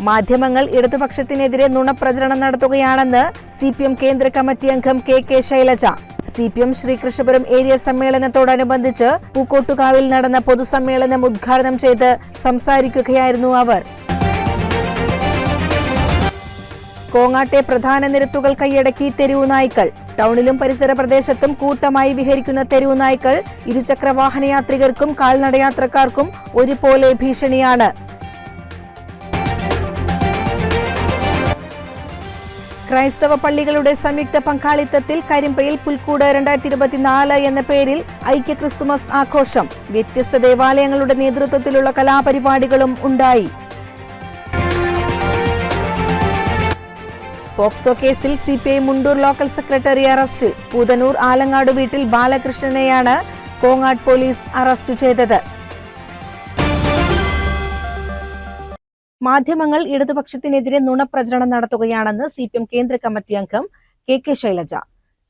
മാധ്യമങ്ങൾ ഇടതുപക്ഷത്തിനെതിരെ നുണപ്രചരണം നടത്തുകയാണെന്ന് സി പി എം കേന്ദ്ര കമ്മിറ്റി അംഗം K K Shailaja. C P M Sreekrishnapuram area സമ്മേളനത്തോടനുബന്ധിച്ച് പൂക്കോട്ടുകാവിൽ നടന്ന പൊതുസമ്മേളനം ഉദ്ഘാടനം ചെയ്ത് സംസാരിക്കുകയായിരുന്നു അവർ. കോങ്ങാട്ടെ പ്രധാന നിരത്തുകൾ കൈയടക്കി തെരുവു നായ്ക്കൾ. ടൗണിലും പരിസര പ്രദേശത്തും കൂട്ടമായി വിഹരിക്കുന്ന തെരുവു നായ്ക്കൾ ഇരുചക്ര വാഹനയാത്രികർക്കും കാൽനടയാത്രക്കാർക്കും ഒരുപോലെ ഭീഷണിയാണ്. ക്രൈസ്തവ പള്ളികളുടെ സംയുക്ത പങ്കാളിത്തത്തിൽ കരിമ്പയിൽ പുൽക്കൂട് രണ്ടായിരത്തി ഇരുപത്തിനാല് എന്ന പേരിൽ ഐക്യ ക്രിസ്തുമസ് ആഘോഷം. വ്യത്യസ്ത ദേവാലയങ്ങളുടെ നേതൃത്വത്തിലുള്ള കലാപരിപാടികളും ഉണ്ടായി. പോക്സോ കേസിൽ C P I Mundur local secretary arrest. Poothanur Alangad വീട്ടിൽ ബാലകൃഷ്ണനെയാണ് കോങ്ങാട് പോലീസ് അറസ്റ്റ് ചെയ്തത്. മാധ്യമങ്ങൾ ഇടതുപക്ഷത്തിനെതിരെ നുണപ്രചരണം നടത്തുകയാണെന്ന് സി പി എം കേന്ദ്ര കമ്മിറ്റി അംഗം K K Shailaja.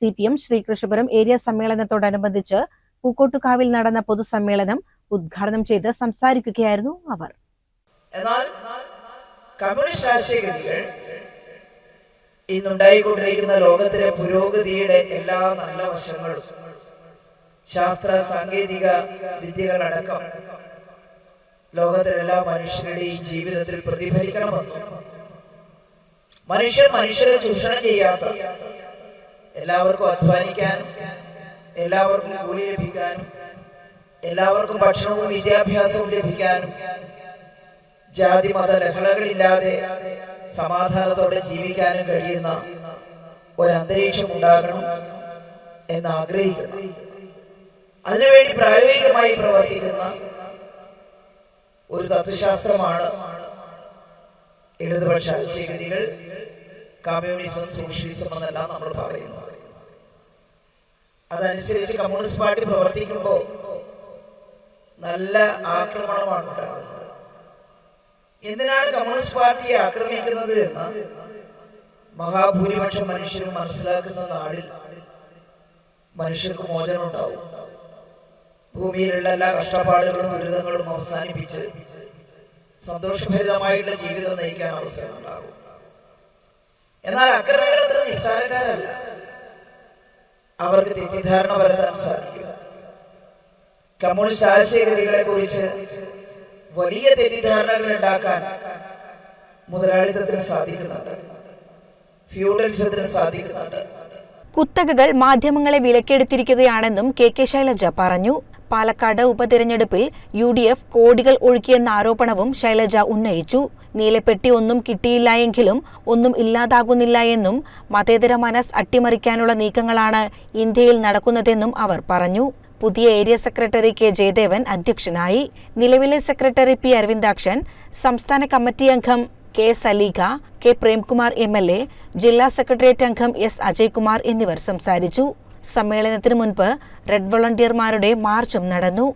C P M Sreekrishnapuram area സമ്മേളനത്തോടനുബന്ധിച്ച് പൂക്കോട്ടുകാവിൽ നടന്ന പൊതുസമ്മേളനം ഉദ്ഘാടനം ചെയ്ത് സംസാരിക്കുകയായിരുന്നു അവർ. എന്നാൽ കമ്മ്യൂണിസ്റ്റ് ആശയഗതികൾ ഇന്നുണ്ടായിക്കൊണ്ടിരിക്കുന്ന ലോകത്തിലെ പുരോഗതിയുടെ എല്ലാ നല്ല വശങ്ങളും ശാസ്ത്ര സാങ്കേതിക വിദ്യകളടക്കം ലോകത്തിലെ എല്ലാ മനുഷ്യരുടെയും ജീവിതത്തിൽ പ്രതിഫലിക്കണമെന്നും മനുഷ്യർ മനുഷ്യരെ ചൂഷണം ചെയ്യാത്ത എല്ലാവർക്കും അധ്വാനിക്കാനും എല്ലാവർക്കും കൂലി ലഭിക്കാനും എല്ലാവർക്കും ഭക്ഷണവും വിദ്യാഭ്യാസവും ലഭിക്കാനും ജാതി മത ലഹളകളില്ലാതെ സമാധാനത്തോടെ ജീവിക്കാനും കഴിയുന്ന ഒരന്തരീക്ഷം ഉണ്ടാകണം എന്ന് ആഗ്രഹിക്കുന്നു അതിനുവേണ്ടി പ്രായോഗികമായി പ്രവർത്തിക്കുന്ന ഒരു തത്വശാസ്ത്രമാണ്. ഇടതുപക്ഷ ആശയഗതികൾ കമ്മ്യൂണിസം സോഷ്യലിസം എന്നെല്ലാം നമ്മൾ പറയുന്നത് അതനുസരിച്ച് കമ്മ്യൂണിസ്റ്റ് പാർട്ടി പ്രവർത്തിക്കുമ്പോൾ നല്ല ആക്രമണമാണ് ഉണ്ടാകുന്നത്. എന്തിനാണ് കമ്മ്യൂണിസ്റ്റ് പാർട്ടിയെ ആക്രമിക്കുന്നത് എന്ന് മഹാഭൂരിപക്ഷം മനുഷ്യരും മനസ്സിലാക്കുന്ന നാളിൽ മനുഷ്യർക്ക് മോചനം ഉണ്ടാവും. ഭൂമിയിലുള്ള എല്ലാ കഷ്ടപ്പാടുകളും ദുരിതങ്ങളും അവസാനിപ്പിച്ച് സന്തോഷഭരിതമായിട്ടുള്ള ജീവിതം നയിക്കാൻ അവസരമുണ്ടാകും. എന്നാൽ അക്രമികൾ അത്ര നിസ്സാരക്കാരല്ല. അവർക്ക് തെറ്റിദ്ധാരണ വരുത്താൻ സാധിക്കും കമ്മ്യൂണിസ്റ്റ് ആശയഗതികളെ കുറിച്ച് വലിയ തെറ്റിദ്ധാരണകൾ ഉണ്ടാക്കാൻ മുതലാളിത്തത്തിന് സാധിക്കുന്നുണ്ട്. ഫ്യൂഡലിസത്തിന് സാധിക്കുന്നുണ്ട്. കുത്തകകൾ മാധ്യമങ്ങളെ വിലക്കെടുത്തിരിക്കുകയാണെന്നും കെ കെ ശൈലജ പറഞ്ഞു. പാലക്കാട് ഉപതിരഞ്ഞെടുപ്പിൽ യു ഡി എഫ് കോടികൾ ഒഴുക്കിയെന്ന ആരോപണവും ശൈലജ ഉന്നയിച്ചു. നീലപ്പെട്ടി ഒന്നും കിട്ടിയില്ല എങ്കിലും ഒന്നും ഇല്ലാതാകുന്നില്ല എന്നും മതേതര മനസ് അട്ടിമറിക്കാനുള്ള നീക്കങ്ങളാണ് ഇന്ത്യയിൽ നടക്കുന്നതെന്നും അവർ പറഞ്ഞു. പുതിയ ഏരിയ സെക്രട്ടറി കെ ജയദേവൻ അധ്യക്ഷനായി. നിലവിലെ സെക്രട്ടറി പി അരവിന്ദാക്ഷൻ സംസ്ഥാന കമ്മിറ്റി അംഗം K Saleekha K Premkumar M ജില്ലാ സെക്രട്ടേറിയറ്റ് അംഗം എസ് അജയ്കുമാർ എന്നിവർ സംസാരിച്ചു. സമ്മേളനത്തിന് മുൻപ് റെഡ് വളണ്ടിയർമാരുടെ മാർച്ചും നടന്നു.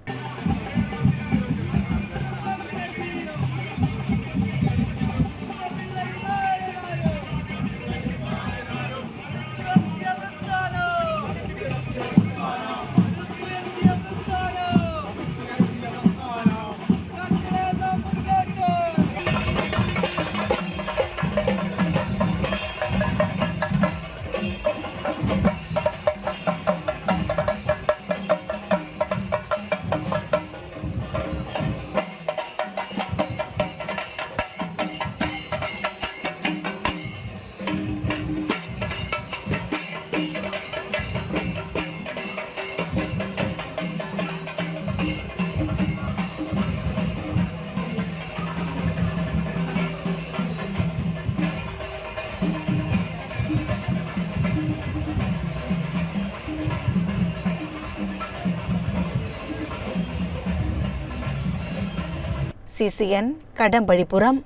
C C N Kadambazhipuram.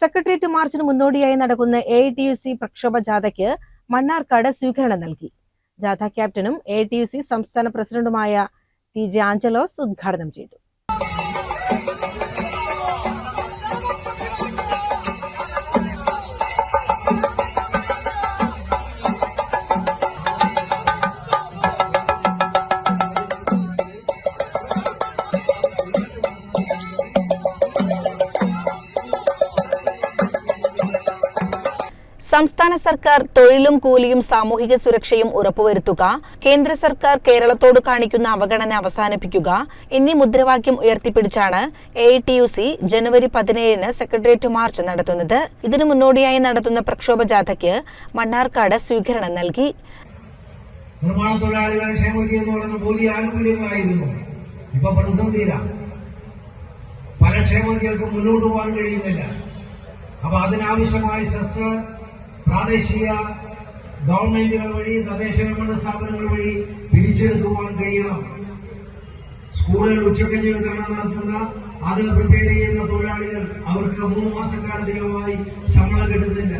Secretariat മാർച്ചിന് മുന്നോടിയായി നടക്കുന്ന എ ടി യു സി പ്രക്ഷോഭ ജാഥയ്ക്ക് മണ്ണാർക്കാട് സ്വീകരണം നൽകി. ജാഥ ക്യാപ്റ്റനും എ ടി യു സി സംസ്ഥാന പ്രസിഡന്റുമായ ടി ജെ ആഞ്ചലോസ് ഉദ്ഘാടനം ചെയ്തു. സംസ്ഥാന സർക്കാർ തൊഴിലും കൂലിയും സാമൂഹിക സുരക്ഷയും ഉറപ്പുവരുത്തുക കേന്ദ്ര സർക്കാർ കേരളത്തോട് കാണിക്കുന്ന അവഗണന അവസാനിപ്പിക്കുക എന്നീ മുദ്രാവാക്യം ഉയർത്തിപ്പിടിച്ചാണ് എ ടി യു സി ജനുവരി പതിനേഴിന് സെക്രട്ടേറിയറ്റ് മാർച്ച് നടത്തുന്നത്. ഇതിനു മുന്നോടിയായി നടത്തുന്ന പ്രക്ഷോഭ ജാഥയ്ക്ക് മണ്ണാർക്കാട് സ്വീകരണം നൽകി. നിർമ്മാണ തൊഴിലാളികളുടെ ക്ഷേമനിധി എന്ന് പറയുന്ന വലിയ ആനുകൂല്യങ്ങളായിരുന്നു ഇപ്പൊ പ്രതിസന്ധിയിലാണ് പല ക്ഷേമനിധികൾക്കും മുന്നോട്ട് പോകാൻ കഴിയുന്നില്ല. അപ്പൊ അതിനാവശ്യമായ സെസ് പ്രാദേശിക ഗവൺമെന്റുകൾ വഴി തദ്ദേശ ഗവൺമെന്റ് സ്ഥാപനങ്ങൾ വഴി പിരിച്ചെടുക്കുവാൻ കഴിയണം. സ്കൂളുകൾ ഉച്ചക്കഞ്ഞി വിതരണം നടത്തുന്ന അത് പ്രിപ്പയർ ചെയ്യുന്ന തൊഴിലാളികൾ അവർക്ക് മൂന്ന് മാസക്കാലത്തിലുമായി ശമ്പളം കിട്ടുന്നില്ല.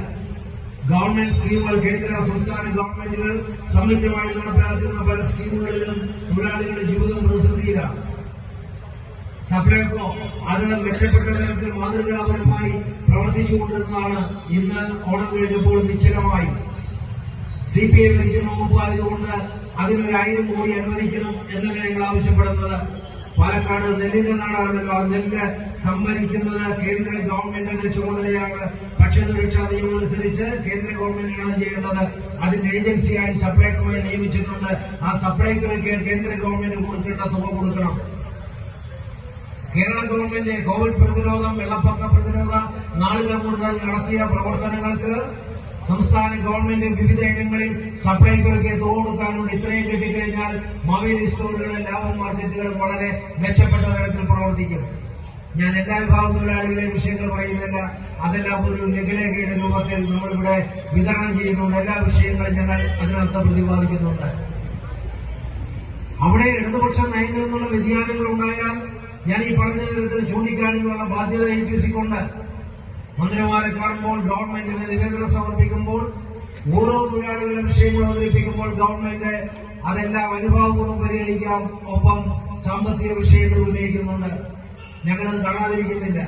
ഗവൺമെന്റ് സ്കീമുകൾ കേന്ദ്ര സംസ്ഥാന ഗവൺമെന്റുകൾ സംയുക്തമായി നടപ്പിലാക്കുന്ന പല സ്കീമുകളിലും തൊഴിലാളികളുടെ ജീവിതം പ്രതിസന്ധിയിലാണ് സപ്ലൈകോ അത് മെച്ചപ്പെട്ട തരത്തിൽ മാതൃകാപരമായി പ്രവർത്തിച്ചുകൊണ്ടിരുന്നതാണ് ഇന്ന് ഓണം കഴിഞ്ഞപ്പോൾ നിശ്ചലമായി. സി പി ഐ ഭരിക്കുന്ന വകുപ്പായതുകൊണ്ട് അതിനൊരു കോടി അനുവദിക്കണം എന്നല്ല ഞങ്ങൾ ആവശ്യപ്പെടുന്നത്? പാലക്കാട് നെല്ലിന്റെ നാടാണല്ലോ. ആ നെല്ല് സംഭരിക്കുന്നത് കേന്ദ്ര ഗവൺമെന്റിന്റെ ചുമതലയാണ്. ഭക്ഷ്യസുരക്ഷാ നിയമം അനുസരിച്ച് കേന്ദ്ര ഗവൺമെന്റാണ് ചെയ്യേണ്ടത്. അതിന്റെ ഏജൻസിയായി സപ്ലൈകോയെ നിയമിച്ചിട്ടുണ്ട്. ആ സപ്ലൈകോയ്ക്ക് കേന്ദ്ര ഗവൺമെന്റ് കൊടുക്കേണ്ട തുക കൊടുക്കണം. കേരള ഗവൺമെന്റ് കോവിഡ് പ്രതിരോധം വെള്ളപ്പൊക്ക പ്രതിരോധ നാളുകൾ കൂടുതൽ നടത്തിയ പ്രവർത്തനങ്ങൾക്ക് സംസ്ഥാന ഗവൺമെന്റ് വിവിധ ഇനങ്ങളിൽ സപ്ലൈകോയ്ക്ക് തോടുക്കാനുണ്ട് ഇത്രയും കിട്ടിക്കഴിഞ്ഞാൽ മൊബൈൽ സ്റ്റോറുകളും ലാഭം മാർക്കറ്റുകളും വളരെ മെച്ചപ്പെട്ട തരത്തിൽ പ്രവർത്തിക്കും. ഞാൻ എല്ലാ വിഭാഗം തൊഴിലാളികളെയും വിഷയങ്ങൾ പറയുന്നില്ല. അതെല്ലാം ഒരു ലഘുലേഖയുടെ രൂപത്തിൽ നമ്മളിവിടെ വിതരണം ചെയ്യുന്നുണ്ട്. എല്ലാ വിഷയങ്ങളും ഞങ്ങൾ അതിനകത്ത് പ്രതിപാദിക്കുന്നുണ്ട്. അവിടെ ഇടതുപക്ഷ നയങ്ങളിൽ നിന്നുള്ള വ്യതിയാനങ്ങൾ ഉണ്ടായാൽ ഞാൻ ഈ പറഞ്ഞ തരത്തിൽ ചൂണ്ടിക്കാണിക്കാനുള്ള ബാധ്യത സിക്കുണ്ട് മന്ത്രിമാരെ കാണുമ്പോൾ ഗവൺമെന്റിന് നിവേദനം സമർപ്പിക്കുമ്പോൾ ഓരോ തൊഴിലാളികളുടെ വിഷയങ്ങൾ അവതരിപ്പിക്കുമ്പോൾ ഗവൺമെന്റ് അതെല്ലാം അനുഭാവപൂർവം പരിഗണിക്കാം. ഒപ്പം സാമ്പത്തിക വിഷയങ്ങൾ ഉന്നയിക്കുന്നുണ്ട്. ഞങ്ങളത് കാണാതിരിക്കുന്നില്ല.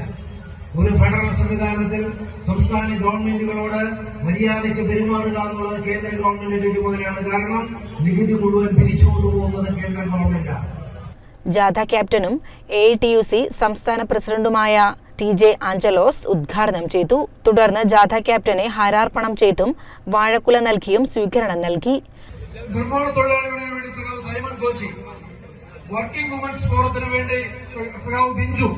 ഒരു ഫെഡറൽ സംവിധാനത്തിൽ സംസ്ഥാന ഗവൺമെന്റുകളോട് മര്യാദയ്ക്ക് പെരുമാറുക എന്നുള്ളത് കേന്ദ്ര ഗവൺമെന്റിന്റെ ചുമതലയാണ് കാരണം നികുതി മുഴുവൻ പിരിച്ചുകൊണ്ടുപോകുന്നത് കേന്ദ്ര ഗവൺമെന്റാണ്. ജാഥ ക്യാപ്റ്റനും എ ടി യു സി സംസ്ഥാന പ്രസിഡന്റുമായ ടി ജെ ആഞ്ചലോസ് ഉദ്ഘാടനം ചെയ്തു. തുടർന്ന് ജാഥ ക്യാപ്റ്റനെ ഹാരാർപ്പണം ചെയ്തും വാഴക്കുല നൽകിയും സ്വീകരണം നൽകി. നിർമ്മാണ തൊഴിലാളികളുടെ വേണ്ടി സഖാവ് സൈമൺ കോശി വർക്കിംഗ് വുമൻസ് ഫോറത്തിന് വേണ്ടി സഖാവ് ബിഞ്ചു.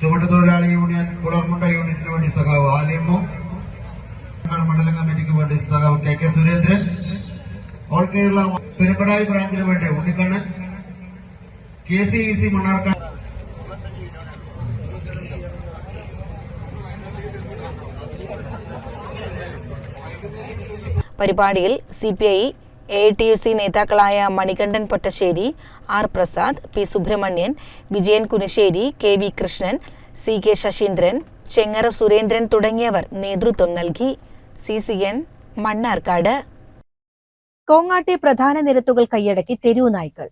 ചുമട്ട് തൊഴിലാളി യൂണിയൻ കുളർമുണ്ട യൂണിറ്റിന് വേണ്ടി സഖാവ് ആലിമു മണ്ഡലം കമ്മിറ്റിക്ക് വേണ്ടി സഖാവ് K K Surendran. All Kerala Perumbadai ബ്രാഞ്ചിന് വേണ്ടി Unnikannan. K C E C Mannarkkad. പരിപാടിയിൽ C P I A T U C നേതാക്കളായ Manikandan Pottassery R Prasad P Subrahmanian Vijayan Kunissery K V Krishnan C K Sasindran Chengara Surendran തുടങ്ങിയവർ നേതൃത്വം നൽകി. C C N Mannarkkad. കോങ്ങാട്ടെ പ്രധാന നിരത്തുകൾ കൈയടക്കി തെരുവു നായ്ക്കൾ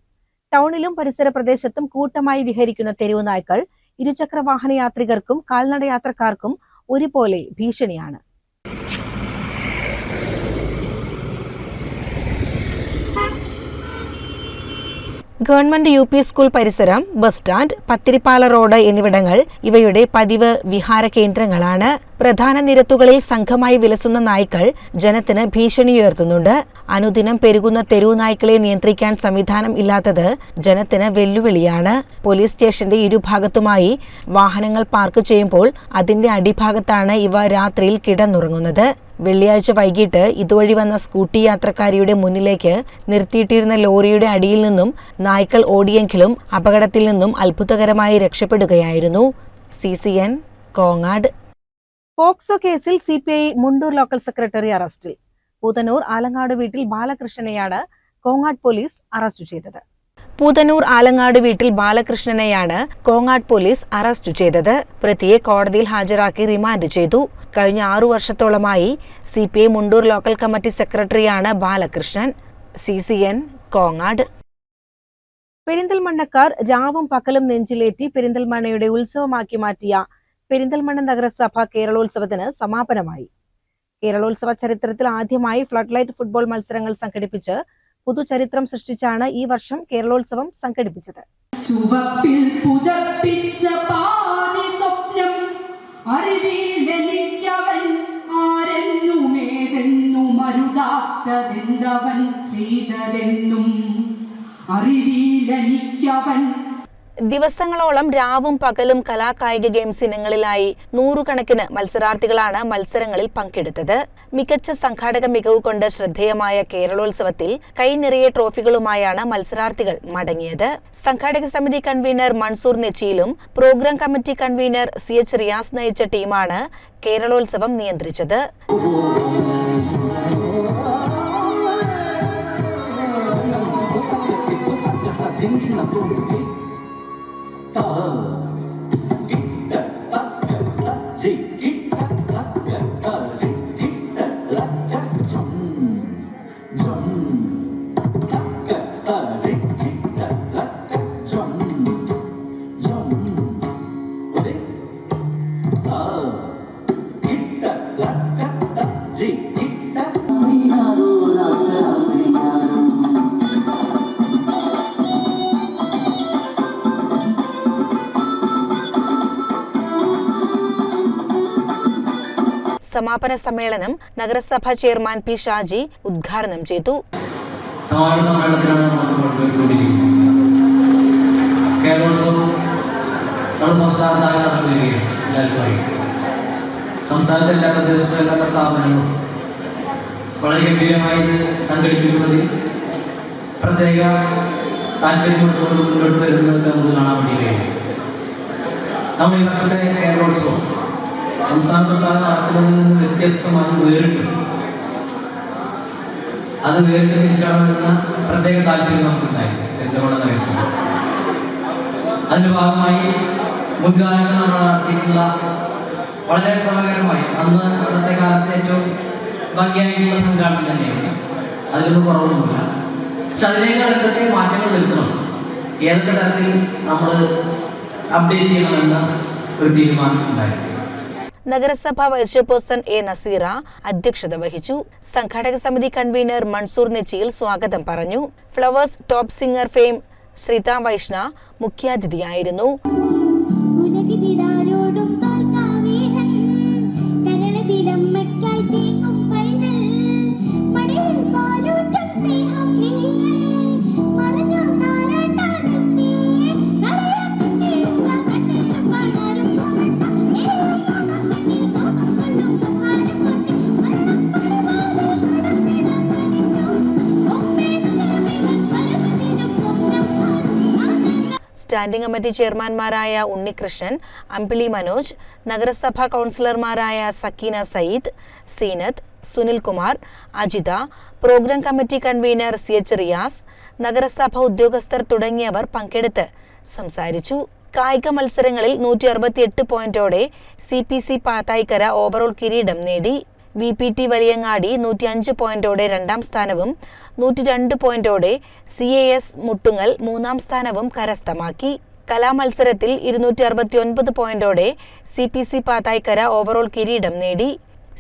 ടൗണിലും പരിസര പ്രദേശത്തും കൂട്ടമായി വിഹരിക്കുന്ന തെരുവുനായ്ക്കൾ ഇരുചക്ര വാഹന യാത്രികർക്കും കാൽനട യാത്രക്കാർക്കും ഒരുപോലെ ഭീഷണിയാണ്. ഗവൺമെന്റ് യു പി സ്കൂൾ പരിസരം ബസ് സ്റ്റാൻഡ് പത്തിരിപ്പാല റോഡ് എന്നിവിടങ്ങൾ ഇവയുടെ പതിവ് വിഹാര കേന്ദ്രങ്ങളാണ്. പ്രധാന നിരത്തുകളിൽ സംഘമായി വിലസുന്ന നായ്ക്കൾ ജനത്തിന് ഭീഷണിയുയർത്തുന്നുണ്ട് അനുദിനം പെരുകുന്ന തെരുവു നായ്ക്കളെ നിയന്ത്രിക്കാൻ സംവിധാനം ഇല്ലാത്തത് ജനത്തിന് വെല്ലുവിളിയാണ്. പോലീസ് സ്റ്റേഷന്റെ ഇരുഭാഗത്തുമായി വാഹനങ്ങൾ പാർക്ക് ചെയ്യുമ്പോൾ അതിന്റെ അടിഭാഗത്താണ് ഇവ രാത്രിയിൽ കിടന്നുറങ്ങുന്നത്. വെള്ളിയാഴ്ച വൈകിട്ട് ഇതുവഴി വന്ന സ്കൂട്ടി യാത്രക്കാരിയുടെ മുന്നിലേക്ക് നിർത്തിയിട്ടിരുന്ന ലോറിയുടെ അടിയിൽ നിന്നും നായ്ക്കൾ ഓടിയെങ്കിലും അപകടത്തിൽ നിന്നും അത്ഭുതകരമായി രക്ഷപ്പെടുകയായിരുന്നു. C C N Kongad. POCSO കേസിൽ C P I Mundur local secretary അറസ്റ്റിൽ. പൂതനൂർ ആലങ്ങാട് വീട്ടിൽ ബാലകൃഷ്ണനെയാണ് കോങ്ങാട് പോലീസ് അറസ്റ്റ് ചെയ്തത്. പൂതന്നൂർ ആലങ്ങാട് വീട്ടിൽ ബാലകൃഷ്ണനെയാണ് കോങ്ങാട് പോലീസ് അറസ്റ്റ് ചെയ്തത്. പ്രതിയെ കോടതിയിൽ ഹാജരാക്കി റിമാൻഡ് ചെയ്തു. കഴിഞ്ഞ ആറു വർഷത്തോളമായി C P I Mundur local committee സെക്രട്ടറിയാണ് Balakrishnan. C C N Kongad. പെരിന്തൽമണ്ണക്കാർ രാവും പകലും നെഞ്ചിലേറ്റി പെരിന്തൽമണ്ണയുടെ ഉത്സവമാക്കി മാറ്റിയ പെരിന്തൽമണ്ണ നഗരസഭ കേരളോത്സവത്തിന് സമാപനമായി. കേരളോത്സവ ചരിത്രത്തിൽ ആദ്യമായി ഫ്ലഡ് ലൈറ്റ് ഫുട്ബോൾ മത്സരങ്ങൾ സംഘടിപ്പിച്ച് പുതുചരിത്രം സൃഷ്ടിച്ചാണ് ഈ വർഷം കേരളോത്സവം സംഘടിപ്പിച്ചത്. ചുവപ്പിൽ പുതപ്പിച്ച പാതി സ്വപ്നം ദിവസങ്ങളോളം രാവും പകലും കലാകായിക ഗെയിംസ് ഇനങ്ങളിലായി നൂറുകണക്കിന് മത്സരാർത്ഥികളാണ് മത്സരങ്ങളിൽ പങ്കെടുത്തത് മികച്ച സംഘാടക മികവ് കൊണ്ട് ശ്രദ്ധേയമായ കേരളോത്സവത്തിൽ കൈനിറയെ ട്രോഫികളുമായാണ് മത്സരാർത്ഥികൾ മടങ്ങിയത് സംഘാടക സമിതി convener Mansoor നെച്ചിയിലും programme committee convener C H Riyas നയിച്ച ടീമാണ് കേരളോത്സവം നിയന്ത്രിച്ചത് സമാപന സമ്മേളനം നഗരസഭാ ചെയർമാൻ പി ഷാജി ഉദ്ഘാടനം ചെയ്തു. സംസ്ഥാനത്തെ എല്ലാ പ്രദേശത്തും എല്ലാ സ്ഥാപനങ്ങളും വളരെ ഗംഭീരമായി സംഘടിപ്പിക്കുന്നതിൽ പ്രത്യേക താല്പര്യം കൊടുത്തുകൊണ്ട് മുന്നോട്ട് വരുന്നത് നമുക്ക് കാണാൻ വേണ്ടി കഴിയും നമ്മൾ ഈ വർഷത്തെ കേരളോത്സവം സംസ്ഥാനത്തൊട്ടാകെ നടത്തുന്നതിൽ നിന്ന് വ്യത്യസ്തമായി വേറിട്ടു. അത് വേറിട്ട് നിൽക്കണമെന്ന പ്രത്യേക താല്പര്യം നമുക്കുണ്ടായി. എന്തുകൊണ്ടെന്ന് വെച്ചാൽ. അതിന്റെ ഭാഗമായി മുൻകാലത്ത് നമ്മൾ നടത്തിയിട്ടുള്ള വളരെ ശ്രമകരമായി അന്ന് അന്നത്തെ കാലത്ത് ഏറ്റവും ഭംഗിയായിട്ടുള്ള സംഘാടനം തന്നെയാണ്. അതിലൊന്നും കുറവൊന്നുമില്ല. പക്ഷെ അതിനേക്കാൾ എന്തൊക്കെ മാറ്റങ്ങൾ വരുത്തണം? ഏതൊക്കെ തരത്തിൽ നമ്മൾ അപ്ഡേറ്റ് ചെയ്യണമെന്ന ഒരു തീരുമാനം ഉണ്ടായിരുന്നു നഗരസഭ വൈസ് ചെയർപേഴ്സൺ എ നസീറ അധ്യക്ഷത വഹിച്ചു. സംഘാടക സമിതി കൺവീനർ മൻസൂർ നെച്ചിയിൽ സ്വാഗതം പറഞ്ഞു. Flowers top singer fame Sreetha Vaishna മുഖ്യാതിഥിയായിരുന്നു. Standing committee ചെയർമാൻമാരായ ഉണ്ണികൃഷ്ണൻ അമ്പിളി മനോജ് നഗരസഭാ കൗൺസിലർമാരായ Sakeena Sayyid Seenath Sunilkumar Ajitha programme committee convener C H Riyas നഗരസഭാ ഉദ്യോഗസ്ഥർ തുടങ്ങിയവർ പങ്കെടുത്ത് സംസാരിച്ചു. കായിക മത്സരങ്ങളിൽ നൂറ്റി അറുപത്തിയെട്ട് പോയിന്റോടെ C P C Pathayikkara overall കിരീടം നേടി. വി പി ടി വലിയങ്ങാടി നൂറ്റി അഞ്ച് പോയിന്റോടെ രണ്ടാം സ്ഥാനവും നൂറ്റി രണ്ട് പോയിന്റോടെ സി എ എസ് മുട്ടുങ്ങൽ മൂന്നാം സ്ഥാനവും കരസ്ഥമാക്കി. കലാമത്സരത്തിൽ ഇരുന്നൂറ്റി അറുപത്തി ഒൻപത് പോയിന്റോടെ C P C Pathayikkara overall കിരീടം നേടി.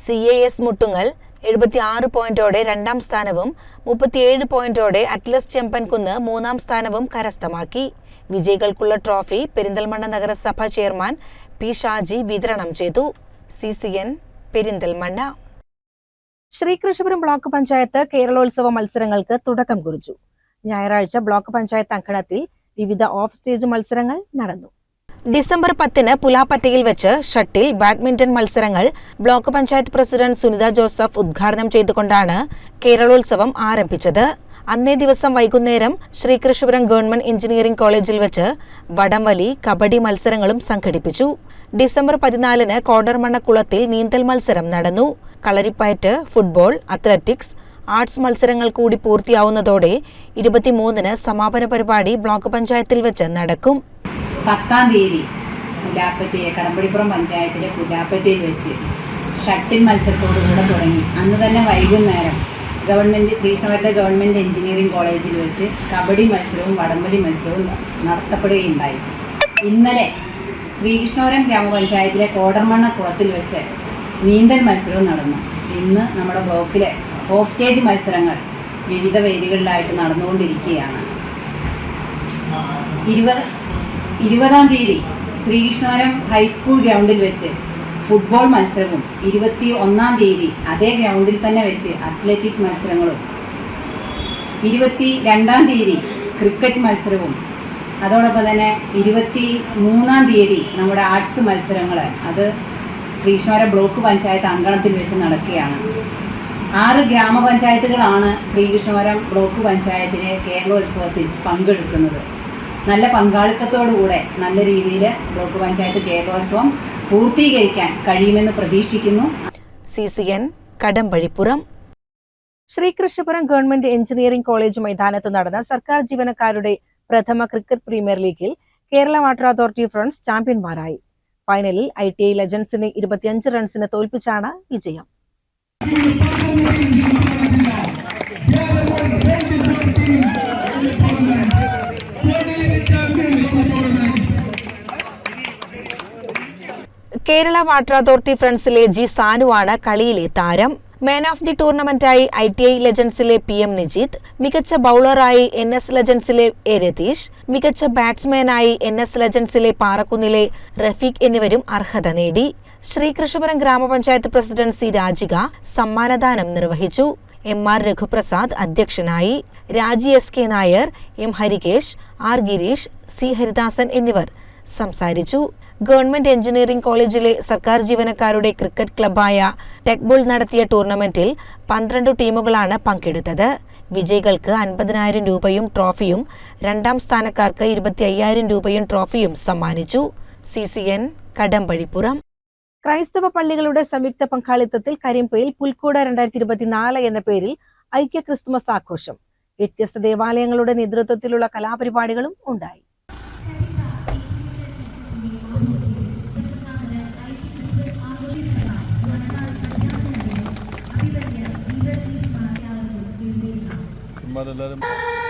സി എ എസ് മുട്ടുങ്ങൽ എഴുപത്തി ആറ് പോയിന്റോടെ രണ്ടാം സ്ഥാനവും മുപ്പത്തിയേഴ് പോയിന്റോടെ അറ്റ്ലസ് ചെമ്പൻകുന്ന് മൂന്നാം സ്ഥാനവും കരസ്ഥമാക്കി. വിജയികൾക്കുള്ള ട്രോഫി പെരിന്തൽമണ്ണ നഗരസഭ ചെയർമാൻ പി ഷാജി വിതരണം ചെയ്തു. C C N Perinthalmanna. Sreekrishnapuram block panchayat കേരളോത്സവ മത്സരങ്ങൾക്ക് തുടക്കം കുറിച്ചു. ഞായറാഴ്ച ബ്ലോക്ക് പഞ്ചായത്ത് അങ്കണത്തിൽ വിവിധ ഓഫ് സ്റ്റേജ് മത്സരങ്ങൾ നടന്നു. ഡിസംബർ പത്തിന് പുലാപ്പറ്റയിൽ വെച്ച് ഷട്ടിൽ ബാഡ്മിന്റൺ മത്സരങ്ങൾ block panchayat president Sunitha Joseph ഉദ്ഘാടനം ചെയ്തുകൊണ്ടാണ് കേരളോത്സവം ആരംഭിച്ചത്. അന്നേ ദിവസം വൈകുന്നേരം ശ്രീകൃഷ്ണപുരം ഗവൺമെന്റ് എഞ്ചിനീയറിംഗ് കോളേജിൽ വെച്ച് വടംവലി കബഡി മത്സരങ്ങളും സംഘടിപ്പിച്ചു. ഡിസംബർ പതിനാലിന് കോടർമണ്ണക്കുളത്തിൽ നീന്തൽ മത്സരം നടന്നു. കളരിപ്പയറ്റ് ഫുട്ബോൾ അത്ലറ്റിക്സ് ആർട്സ് മത്സരങ്ങൾ കൂടി പൂർത്തിയാവുന്നതോടെ ഇരുപത്തിമൂന്നിന് സമാപന പരിപാടി ബ്ലോക്ക് പഞ്ചായത്തിൽ വെച്ച് നടക്കും. പത്താം തീയതി പുലാപ്പറ്റി കടമ്പടിപ്പുറം പഞ്ചായത്തിലെ പുലാപ്പറ്റിയിൽ വെച്ച് ഷട്ടിൽ മത്സരത്തോടുകൂടെ തുടങ്ങി. അന്ന് തന്നെ വൈകുന്നേരം ഗവൺമെന്റ് ശ്രീകൃഷ്ണവരുടെ ഗവൺമെന്റ് എഞ്ചിനീയറിംഗ് കോളേജിൽ വെച്ച് കബഡി മത്സരവും വടംവലി മത്സരവും നടത്തപ്പെടുകയുണ്ടായി. ഇന്നലെ ശ്രീകൃഷ്ണപുരം ഗ്രാമപഞ്ചായത്തിലെ കോടർമണ്ണ കുളത്തിൽ വെച്ച് നീന്തൽ മത്സരവും നടന്നു. ഇന്ന് നമ്മുടെ ബ്ലോക്കിലെ ഓഫ് സ്റ്റേജ് മത്സരങ്ങൾ വിവിധ വേദികളിലായിട്ട് നടന്നുകൊണ്ടിരിക്കുകയാണ്. ഇരുപത് ഇരുപതാം തീയതി ശ്രീകൃഷ്ണവരം ഹൈസ്കൂൾ ഗ്രൗണ്ടിൽ വെച്ച് ഫുട്ബോൾ മത്സരവും ഇരുപത്തി ഒന്നാം തീയതി അതേ ഗ്രൗണ്ടിൽ തന്നെ വെച്ച് അത്ലറ്റിക് മത്സരങ്ങളും. ഇരുപത്തി രണ്ടാം തീയതി ക്രിക്കറ്റ് മത്സരവും. അതോടൊപ്പം തന്നെ ഇരുപത്തി മൂന്നാം തീയതി നമ്മുടെ ആർട്സ് മത്സരങ്ങൾ. അത് ശ്രീകൃഷ്ണപുരം ബ്ലോക്ക് പഞ്ചായത്ത് അങ്കണത്തിൽ വെച്ച് നടക്കുകയാണ്. ആറ് ഗ്രാമപഞ്ചായത്തുകളാണ് ശ്രീകൃഷ്ണപുരം ബ്ലോക്ക് പഞ്ചായത്തിലെ കേരളോത്സവത്തിൽ പങ്കെടുക്കുന്നത്. നല്ല പങ്കാളിത്തത്തോടുകൂടെ നല്ല രീതിയിൽ ബ്ലോക്ക് പഞ്ചായത്ത് കേരളോത്സവം പൂർത്തീകരിക്കാൻ കഴിയുമെന്ന് പ്രതീക്ഷിക്കുന്നു. C C N Kadambazhipuram. Sreekrishnapuram government engineering college മൈതാനത്ത് നടന്ന സർക്കാർ ജീവനക്കാരുടെ പ്രഥമ ക്രിക്കറ്റ് പ്രീമിയർ ലീഗിൽ കേരള വാട്ടർ അതോറിറ്റി ഫ്രണ്ട്സ് ചാമ്പ്യന്മാരായി. ഫൈനലിൽ ഐ ടി ഐ ലെജൻസിനെ ഇരുപത്തിയഞ്ച് റൺസിന് തോൽപ്പിച്ചാണ് വിജയം. കേരള വാട്ടർ അതോറിറ്റി ഫ്രണ്ട്സിലെ ജി സാനുവാണ് കളിയിലെ താരം. മാൻ ഓഫ് ദി ടൂർണമെന്റായി ഐ ടി ഐ ലെജൻസിലെ പി എം നിജിത്ത് മികച്ച ബൌളറായി എൻ എസ് ലെജൻസിലെ എ രതീഷ് മികച്ച ബാറ്റ്സ്മാനായി എൻ എസ് ലെജൻസിലെ പാറക്കുന്നിലെ റഫീഖ് എന്നിവരും അർഹത നേടി. ശ്രീകൃഷ്ണപുരം ഗ്രാമപഞ്ചായത്ത് പ്രസിഡന്റ് സി രാജിക സമ്മാനദാനം നിർവഹിച്ചു. എം ആർ രഘുപ്രസാദ് അധ്യക്ഷനായി. Raji S K Nair M Harikesh R Gireesh C Haridasan എന്നിവർ സംസാരിച്ചു. ഗവൺമെന്റ് എഞ്ചിനീയറിംഗ് കോളേജിലെ സർക്കാർ ജീവനക്കാരുടെ ക്രിക്കറ്റ് ക്ലബായ ടെക്ബോൾ നടത്തിയ ടൂർണമെന്റിൽ പന്ത്രണ്ട് ടീമുകളാണ് പങ്കെടുത്തത്. വിജയികൾക്ക് അൻപതിനായിരം രൂപയും ട്രോഫിയും രണ്ടാം സ്ഥാനക്കാർക്ക് ഇരുപത്തി അയ്യായിരം രൂപയും ട്രോഫിയും സമ്മാനിച്ചു. C C N Kadambazhipuram. ക്രൈസ്തവ പള്ളികളുടെ സംയുക്ത പങ്കാളിത്തത്തിൽ കരിമ്പയിൽ പുൽക്കൂട രണ്ടായിരത്തി ഇരുപത്തിനാല് എന്ന പേരിൽ ഐക്യ ക്രിസ്തുമസ് ആഘോഷം. വ്യത്യസ്ത ദേവാലയങ്ങളുടെ നേതൃത്വത്തിലുള്ള കലാപരിപാടികളും ഉണ്ടായി. Mother, let him.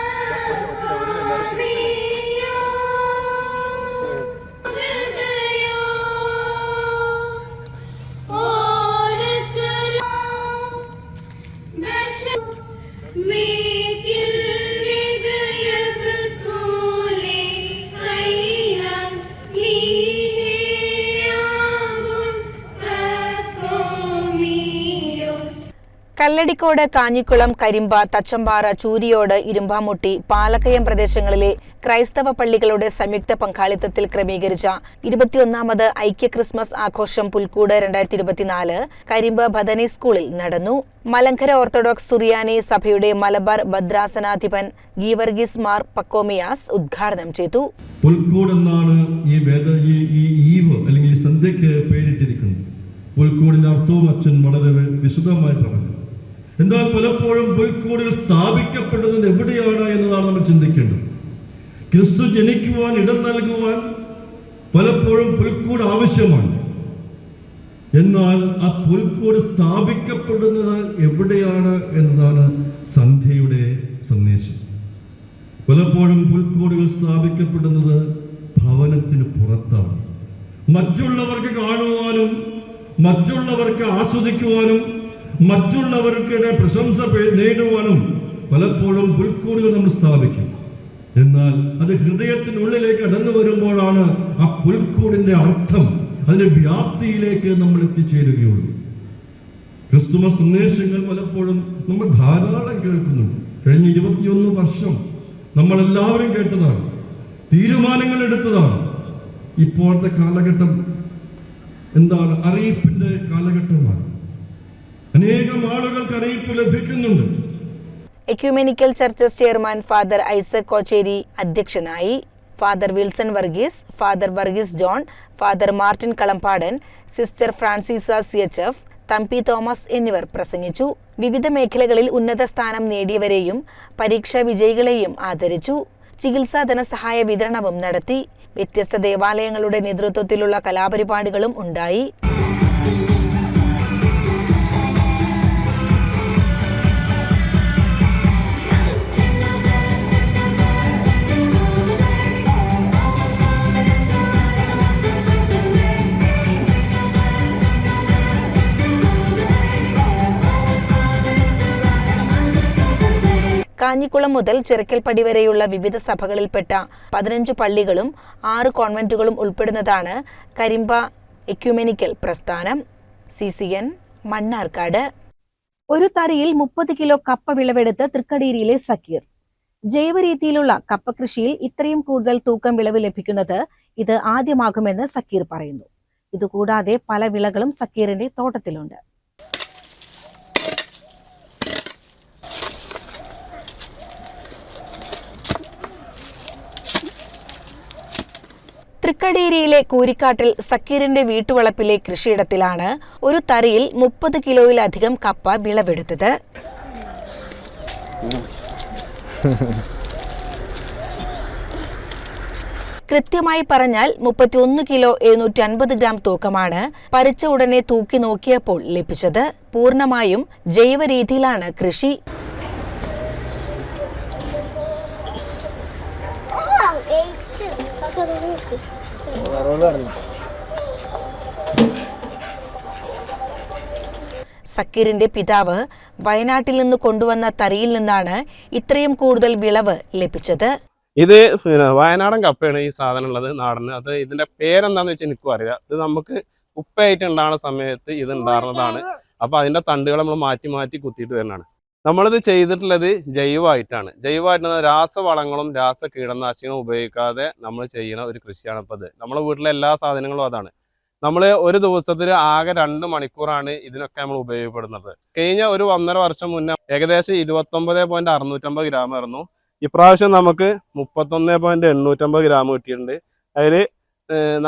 Kalladikode Kanjikulam Karimba Thachampara Chooriyode ഇരുമ്പാമുട്ടി Palakkayam പ്രദേശങ്ങളിലെ ക്രൈസ്തവ പള്ളികളുടെ സംയുക്ത പങ്കാളിത്തത്തിൽ ക്രമീകരിച്ച ഇരുപത്തിയൊന്നാമത് ഐക്യ ക്രിസ്മസ് ആഘോഷം പുൽക്കൂട് രണ്ടായിരത്തി ഇരുപത്തിനാല് കരിമ്പ് ഭദനി സ്കൂളിൽ നടന്നു. മലങ്കര ഓർത്തഡോക്സ് സുറിയാനി സഭയുടെ മലബാർ ഭദ്രാസനാധിപൻ ഗീവർഗീസ് മാർ പക്കോമിയാസ് ഉദ്ഘാടനം ചെയ്തു. എന്നാണ് ഈ ഈവ് അല്ലെങ്കിൽ പേരിട്ടിരിക്കുന്നത്. പുൽക്കൂടിന്റെ അർത്ഥവും അച്ഛൻ വളരെ വിശദമായി പറഞ്ഞു. എന്നാൽ പലപ്പോഴും പുൽക്കൂടുകൾ സ്ഥാപിക്കപ്പെടുന്നത് എവിടെയാണ് എന്നതാണ് നമ്മൾ ചിന്തിക്കേണ്ടത്. ക്രിസ്തു ജനിക്കുവാൻ ഇടം നൽകുവാൻ പലപ്പോഴും പുൽക്കൂട് ആവശ്യമാണ്. എന്നാൽ ആ പുൽക്കൂട് സ്ഥാപിക്കപ്പെടുന്നത് എവിടെയാണ് എന്നതാണ് സന്ധ്യയുടെ സന്ദേശം. പലപ്പോഴും പുൽക്കൂടുകൾ സ്ഥാപിക്കപ്പെടുന്നത് ഭവനത്തിന് പുറത്താണ്. മറ്റുള്ളവർക്ക് കാണുവാനും മറ്റുള്ളവർക്ക് ആസ്വദിക്കുവാനും മറ്റുള്ളവർക്കിടെ പ്രശംസ നേടുവാനും പലപ്പോഴും പുൽക്കൂടുകൾ നമ്മൾ സ്ഥാപിക്കും. എന്നാൽ അത് ഹൃദയത്തിനുള്ളിലേക്ക് കടന്നു വരുമ്പോഴാണ് ആ പുൽക്കൂടിന്റെ അർത്ഥം അതിന്റെ വ്യാപ്തിയിലേക്ക് നമ്മൾ എത്തിച്ചേരുകയുള്ളൂ. ക്രിസ്തുമസ് സന്ദേശങ്ങൾ പലപ്പോഴും നമ്മൾ ധാരാളം കേൾക്കുന്നുണ്ട്. കഴിഞ്ഞ ഇരുപത്തിയൊന്ന് വർഷം നമ്മളെല്ലാവരും കേട്ടതാണ്. തീരുമാനങ്ങൾ എടുത്തതാണ്. ഇപ്പോഴത്തെ കാലഘട്ടം എന്താണ്? അറിയിപ്പിന്റെ കാലഘട്ടമാണ്. അനേകം ആളുകൾക്ക് അറിയിപ്പ് ലഭിക്കുന്നുണ്ട്. Ecumenical churches chairman father Isaac Kochery അധ്യക്ഷനായി father Wilson Varghese father Varghese John father Martin Kalampadan sister Francisa C H F Thampi Thomas എന്നിവർ പ്രസംഗിച്ചു. വിവിധ മേഖലകളിൽ ഉന്നത സ്ഥാനം നേടിയവരെയും പരീക്ഷാ വിജയികളെയും ആദരിച്ചു. ചികിത്സാ ധനസഹായ വിതരണവും നടത്തി. വ്യത്യസ്ത ദേവാലയങ്ങളുടെ നേതൃത്വത്തിലുള്ള കലാപരിപാടികളും ഉണ്ടായി. കാഞ്ഞിക്കുളം മുതൽ ചിറക്കൽപ്പടി വരെയുള്ള വിവിധ സഭകളിൽപ്പെട്ട പതിനഞ്ച് പള്ളികളും ആറ് കോൺവെന്റുകളും ഉൾപ്പെടുന്നതാണ് കരിമ്പ എക്യുമെനിക്കൽ പ്രസ്ഥാനം. C C N Mannarkkad. ഒരു തറിയിൽ മുപ്പത് കിലോ കപ്പ വിളവെടുത്ത് തൃക്കടീരിയിലെ സക്കീർ. ജൈവരീതിയിലുള്ള കപ്പ കൃഷിയിൽ ഇത്രയും കൂടുതൽ തൂക്കം വിളവ് ലഭിക്കുന്നത് ഇത് ആദ്യമാകുമെന്ന് സക്കീർ പറയുന്നു. ഇതുകൂടാതെ പല വിളകളും സക്കീറിന്റെ തോട്ടത്തിലുണ്ട്. തൃക്കടേരിയിലെ കൂരിക്കാട്ടിൽ സക്കീറിന്റെ വീട്ടുവളപ്പിലെ കൃഷിയിടത്തിലാണ് ഒരു തറിയിൽ മുപ്പത് കിലോയിലധികം കപ്പ വിളവെടുത്തത്. കൃത്യമായി പറഞ്ഞാൽ മുപ്പത്തിയൊന്ന് കിലോ എഴുന്നൂറ്റി അൻപത് ഗ്രാം തൂക്കമാണ് പറിച്ച ഉടനെ തൂക്കി നോക്കിയപ്പോൾ ലഭിച്ചത്. പൂർണമായും ജൈവ രീതിയിലാണ് കൃഷി. സക്കീറിന്റെ പിതാവ് വയനാട്ടിൽ നിന്ന് കൊണ്ടുവന്ന തറിയിൽ നിന്നാണ് ഇത്രയും കൂടുതൽ വിളവ് ലഭിച്ചത്. ഇത് വയനാടൻ കപ്പയാണ് ഈ സാധനം ഉള്ളത് നാടന്. അത് ഇതിന്റെ പേരെന്താന്ന് വെച്ചാൽ എനിക്കും അറിയാം ഇത് നമുക്ക് ഉപ്പയായിട്ട് ഉണ്ടാകുന്ന സമയത്ത് ഇത് ഉണ്ടാകുന്നതാണ്. അപ്പൊ അതിന്റെ തണ്ടുകൾ നമ്മൾ മാറ്റി മാറ്റി കുത്തിയിട്ട് വരുന്നതാണ്. നമ്മളിത് ചെയ്തിട്ടുള്ളത് ജൈവമായിട്ടാണ്. ജൈവമായിട്ട് രാസവളങ്ങളും രാസ കീടനാശിനികളും ഉപയോഗിക്കാതെ നമ്മൾ ചെയ്യുന്ന ഒരു കൃഷിയാണ് ഇപ്പോൾ ഇത്. നമ്മളെ വീട്ടിലെ എല്ലാ സാധനങ്ങളും അതാണ്. നമ്മൾ ഒരു ദിവസത്തിൽ ആകെ രണ്ട് മണിക്കൂറാണ് ഇതിനൊക്കെ നമ്മൾ ഉപയോഗപ്പെടുന്നത്. കഴിഞ്ഞ ഒരു ഒന്നര വർഷം മുന്നേ ഏകദേശം ഇരുപത്തൊമ്പത് പോയിന്റ് അറുന്നൂറ്റമ്പത് ഗ്രാം ആയിരുന്നു. ഇപ്രാവശ്യം നമുക്ക് മുപ്പത്തൊന്ന് പോയിന്റ് എണ്ണൂറ്റമ്പത് ഗ്രാം കിട്ടിയിട്ടുണ്ട്. അതിൽ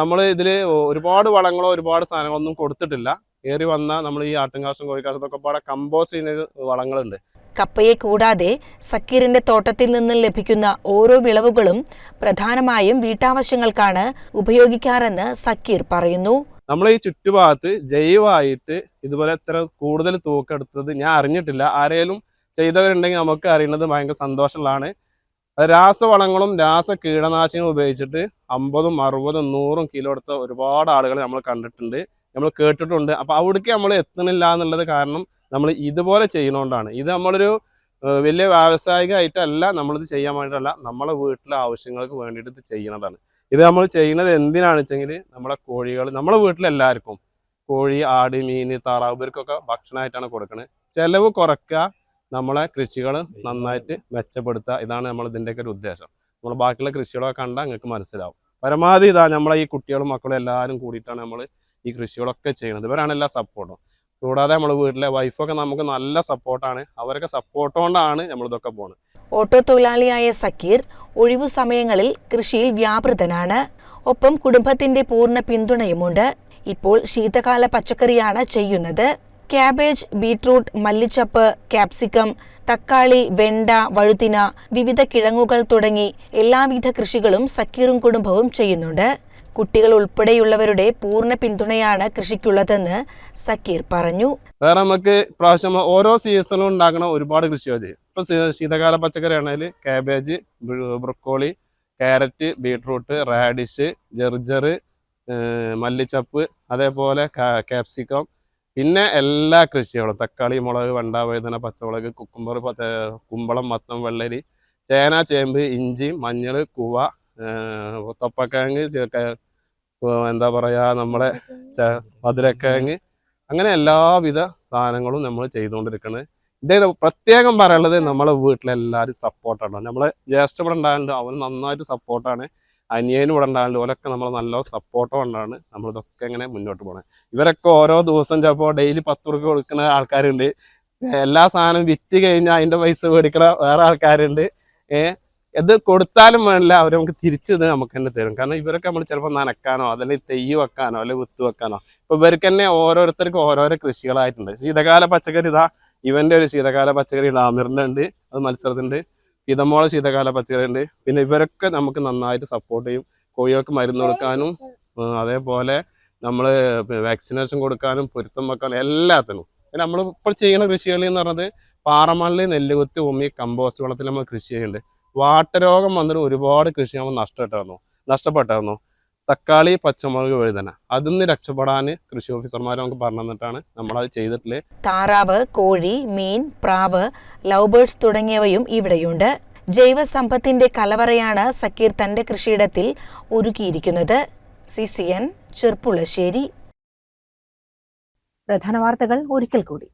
നമ്മൾ ഇതിൽ ഒരുപാട് വളങ്ങളോ ഒരുപാട് സാധനങ്ങളൊന്നും കൊടുത്തിട്ടില്ല. ഏറി വന്ന നമ്മൾ ഈ ആട്ടുംകാസും കോഴിക്കാസും ഒക്കെ പാടെ കമ്പോസ് ചെയ്യുന്ന വളങ്ങളുണ്ട്. കപ്പയെ കൂടാതെ സക്കീറിന്റെ തോട്ടത്തിൽ നിന്നും ലഭിക്കുന്ന ഓരോ വിളവുകളും പ്രധാനമായും വീട്ടാവശ്യങ്ങൾക്കാണ് ഉപയോഗിക്കാറെന്ന് സക്കീർ പറയുന്നു. നമ്മൾ ഈ ചുറ്റുഭാഗത്ത് ജൈവമായിട്ട് ഇതുപോലെ എത്ര കൂടുതൽ തൂക്കെടുത്തത് ഞാൻ അറിഞ്ഞിട്ടില്ല. ആരെങ്കിലും ചെയ്തവരുണ്ടെങ്കിൽ നമുക്ക് അറിയുന്നത് ഭയങ്കര സന്തോഷമുള്ളതാണ്. രാസവളങ്ങളും രാസ കീടനാശിനികളും ഉപയോഗിച്ചിട്ട് അമ്പതും അറുപതും നൂറും കിലോ എടുത്ത ഒരുപാട് ആളുകൾ നമ്മൾ കണ്ടിട്ടുണ്ട്. നമ്മൾ കേട്ടിട്ടുണ്ട്. അപ്പോൾ അവിടേക്ക് നമ്മൾ എത്തണില്ല എന്നുള്ളത് കാരണം നമ്മൾ ഇതുപോലെ ചെയ്യുന്നതുകൊണ്ടാണ് ഇത് നമ്മളൊരു വലിയ വ്യാവസായികമായിട്ടല്ല നമ്മളിത് ചെയ്യാൻ വേണ്ടിയിട്ടല്ല നമ്മളെ വീട്ടിലെ ആവശ്യങ്ങൾക്ക് വേണ്ടിയിട്ട് ഇത് ചെയ്യുന്നതാണ്. ഇത് നമ്മൾ ചെയ്യുന്നത് എന്തിനാണെന്ന് വെച്ചെങ്കിൽ നമ്മളെ കോഴികൾ നമ്മളെ വീട്ടിലെല്ലാവർക്കും കോഴി ആട് മീൻ താറാവ് ഇവർക്കൊക്കെ ഭക്ഷണമായിട്ടാണ് കൊടുക്കുന്നത് ചിലവ് കുറയ്ക്കുക നമ്മളെ കൃഷികൾ നന്നായിട്ട് മെച്ചപ്പെടുത്തുക. ഇതാണ് നമ്മൾ ഇതിന്റെയൊക്കെ ഒരു ഉദ്ദേശം. നമ്മൾ ബാക്കിയുള്ള കൃഷികളൊക്കെ കണ്ടാൽ നിങ്ങൾക്ക് മനസ്സിലാവും. പരമാവധി ഇതാ നമ്മളെ ഈ കുട്ടികളും മക്കളും എല്ലാവരും കൂടിയിട്ടാണ് നമ്മൾ ഈ കൃഷികളൊക്കെ ചെയ്യുന്നത്. ഇവരാണ് എല്ലാ സപ്പോർട്ടും കൂടാതെ നമ്മൾ വീട്ടിലെ വൈഫൊക്കെ നമുക്ക് നല്ല സപ്പോർട്ടാണ് അവരൊക്കെ സപ്പോർട്ട് കൊണ്ടാണ് നമ്മളിതൊക്കെ പോകുന്നത് ഓട്ടോ തൊഴിലാളിയായ സക്കീർ ഒഴിവു സമയങ്ങളിൽ കൃഷിയിൽ വ്യാപൃതനാണ്. ഒപ്പം കുടുംബത്തിന്റെ പൂർണ പിന്തുണയുമുണ്ട്. ഇപ്പോൾ ശീതകാല പച്ചക്കറിയാണ് ചെയ്യുന്നത്. ക്യാബേജ് ബീട്രൂട്ട് മല്ലിച്ചപ്പ് ക്യാപ്സിക്കം തക്കാളി വെണ്ട വഴുതിന വിവിധ കിഴങ്ങുകൾ തുടങ്ങി എല്ലാവിധ കൃഷികളും സക്കീറും കുടുംബവും ചെയ്യുന്നുണ്ട്. കുട്ടികൾ ഉൾപ്പെടെയുള്ളവരുടെ പൂർണ പിന്തുണയാണ് കൃഷിക്കുള്ളതെന്ന് സക്കീർ പറഞ്ഞു. വേറെ നമുക്ക് പ്രാവശ്യം ഓരോ സീസണിലും ഉണ്ടാക്കുന്ന ഒരുപാട് ചെയ്യും. ഇപ്പൊ ശീതകാല പച്ചക്കറി ആണെങ്കിൽ cabbage broccoli carrot beetroot radish ginger മല്ലിച്ചപ്പ് അതേപോലെ കാപ്സിക്കം പിന്നെ എല്ലാ കൃഷികളും. തക്കാളി മുളക് വെണ്ട വഴുതന പച്ചമുളക് കുക്കുംബർ കുമ്പളം മത്തം വെള്ളരി ചേന ചേമ്പ് ഇഞ്ചി മഞ്ഞൾ കുവ തൊപ്പക്കിഴങ്ങ് എന്താ പറയുക നമ്മുടെ മധുരക്കിഴങ്ങ് അങ്ങനെ എല്ലാവിധ സാധനങ്ങളും നമ്മൾ ചെയ്തുകൊണ്ടിരിക്കുന്നത് ഇതേ പ്രത്യേകം പറയാനുള്ളത് നമ്മളെ വീട്ടിലെല്ലാവരും സപ്പോർട്ടാണ്. നമ്മളെ ജ്യേഷ്ഠ ഇവിടെ ഉണ്ടാകുന്നുണ്ട് അവൻ നന്നായിട്ട് സപ്പോർട്ടാണ്. അനിയനും ഇവിടെ ഉണ്ടാകുന്നുണ്ട് ഓരൊക്കെ നമ്മൾ നല്ല സപ്പോർട്ട് കൊണ്ടാണ് നമ്മളിതൊക്കെ ഇങ്ങനെ മുന്നോട്ട് പോകണത് ഇവരൊക്കെ ഓരോ ദിവസം ചിലപ്പോൾ ഡെയിലി പത്ത് റുപ്യ കൊടുക്കുന്ന ആൾക്കാരുണ്ട് എല്ലാ സാധനവും വിറ്റ് കഴിഞ്ഞാൽ അതിന്റെ പൈസ മേടിക്കുന്ന വേറെ ആൾക്കാരുണ്ട്. ഏ ഇത് കൊടുത്താലും വേണ്ടില്ല അവർ നമുക്ക് തിരിച്ചത് നമുക്ക് തന്നെ തരും. കാരണം ഇവരൊക്കെ നമ്മൾ ചിലപ്പോൾ നനക്കാനോ അതല്ലെങ്കിൽ തെയ്യ് വെക്കാനോ അല്ലെങ്കിൽ വിത്ത് വെക്കാനോ. ഇപ്പൊ ഇവർക്ക് തന്നെ ഓരോരുത്തർക്കും ഓരോരോ കൃഷികളായിട്ടുണ്ട്. ശീതകാല പച്ചക്കറി ഇതാ ഇവന്റെ ഒരു ശീതകാല പച്ചക്കറി ഡാമിറിന്റെ ഉണ്ട് അത് മത്സരത്തിന്റെ ഇതമോളെ ശീതകാല പച്ചക്കറി ഉണ്ട് പിന്നെ ഇവരൊക്കെ നമുക്ക് നന്നായിട്ട് സപ്പോർട്ട് ചെയ്യും. കോഴികൾക്ക് മരുന്ന് കൊടുക്കാനും അതേപോലെ നമ്മൾ വാക്സിനേഷൻ കൊടുക്കാനും പൊരുത്തം വെക്കാനും എല്ലാത്തിനും. പിന്നെ നമ്മൾ ഇപ്പോൾ ചെയ്യുന്ന കൃഷികൾ എന്ന് പറഞ്ഞത് പാറമള്ളി നെല്ലുകുത്തി ഉമ്മി കമ്പോസ്റ്റ് വളത്തിൽ നമ്മൾ കൃഷി ചെയ്യുന്നുണ്ട്. വാട്ടരോഗം വന്നിട്ട് ഒരുപാട് കൃഷി നമ്മൾ നഷ്ടപ്പെട്ടായിരുന്നു. നഷ്ടപ്പെട്ടായിരുന്നു. തക്കാളി പച്ചമുളക് വഴുതന. അതിൽ നിന്ന് രക്ഷപ്പെടാൻ കൃഷി ഓഫീസർമാർ നമുക്ക് പറഞ്ഞു തന്നിട്ടാണ് നമ്മളത് ചെയ്തിട്ടുള്ളത്. താറാവ് കോഴി മീൻ പ്രാവ് ലവ് ബേർഡ്സ് തുടങ്ങിയവയും ഇവിടെയുണ്ട്. ജൈവ സമ്പത്തിന്റെ കലവറയാണ് സക്കീർ തന്റെ കൃഷിയിടത്തിൽ ഒരുക്കിയിരിക്കുന്നത്. C C N Cherpulassery. പ്രധാന വാർത്തകൾ ഒരിക്കൽ കൂടി.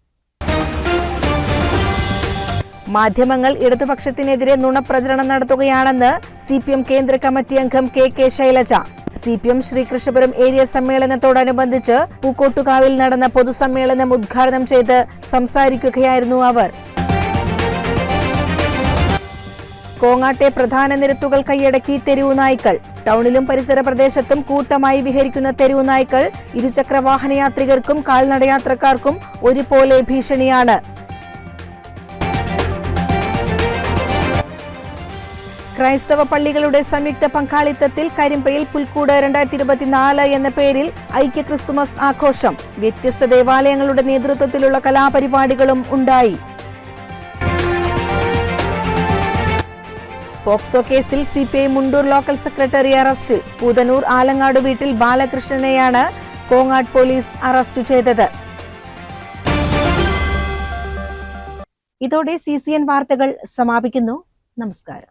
മാധ്യമങ്ങൾ ഇടതുപക്ഷത്തിനെതിരെ നുണപ്രചരണം നടത്തുകയാണെന്ന് സി പി എം കേന്ദ്ര കമ്മിറ്റി അംഗം K K Shailaja. C P M Sreekrishnapuram area സമ്മേളനത്തോടനുബന്ധിച്ച് പൂക്കോട്ടുകാവിൽ നടന്ന പൊതുസമ്മേളനം ഉദ്ഘാടനം ചെയ്ത് സംസാരിക്കുകയായിരുന്നു അവർ. കോങ്ങാട്ടെ പ്രധാന നിരത്തുകൾ കൈയടക്കി തെരുവു നായ്ക്കൾ. ടൗണിലും പരിസര പ്രദേശത്തും കൂട്ടമായി വിഹരിക്കുന്ന തെരുവു നായ്ക്കൾ ഇരുചക്ര വാഹനയാത്രികർക്കും കാൽനടയാത്രക്കാർക്കും ഒരുപോലെ ഭീഷണിയാണ്. ക്രൈസ്തവ പള്ളികളുടെ സംയുക്ത പങ്കാളിത്തത്തിൽ കരിമ്പയിൽ പുൽക്കൂട് രണ്ടായിരത്തി ഇരുപത്തിനാല് എന്ന പേരിൽ ഐക്യ ക്രിസ്തുമസ് ആഘോഷം. വ്യത്യസ്ത ദേവാലയങ്ങളുടെ നേതൃത്വത്തിലുള്ള കലാപരിപാടികളും ഉണ്ടായി. പോക്സോ കേസിൽ C P I Mundur local secretary arrest. Poothanur Alangad വീട്ടിൽ ബാലകൃഷ്ണനെയാണ് കോങ്ങാട് പോലീസ് അറസ്റ്റ് ചെയ്തത്. ഇതോടെ സി സി എൻ വാർത്തകൾ സമാപിക്കുന്നു. നമസ്കാരം.